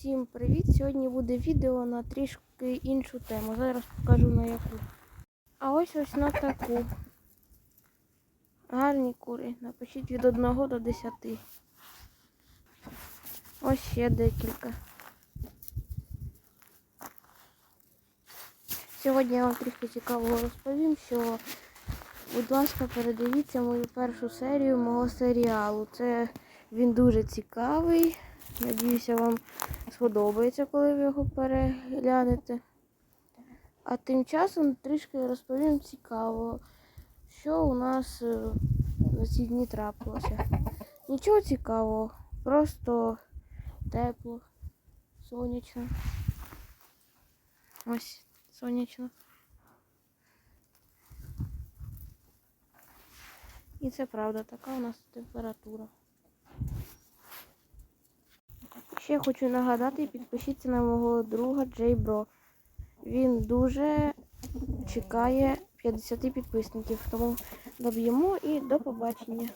Усім привіт! Сьогодні буде відео на трішки іншу тему. Зараз покажу на яку. А ось ось на таку. Гарні кури. Напишіть від 1 до 10. Ось ще декілька. Сьогодні я вам трішки цікавого розповім, що, будь ласка, передивіться мою першу серію мого серіалу. Це він дуже цікавий. Надіюся, вам сподобається, коли ви його переглянете. А тим часом трішки розповім цікаво, що у нас е, на ці дні трапилося. Нічого цікавого, просто тепло, сонячно. Ось сонячно. І це правда, така у нас температура. Ще хочу нагадати, підпишіться на мого друга Джей Бро. Він дуже чекає 50 підписників, тому доб'ємо і до побачення.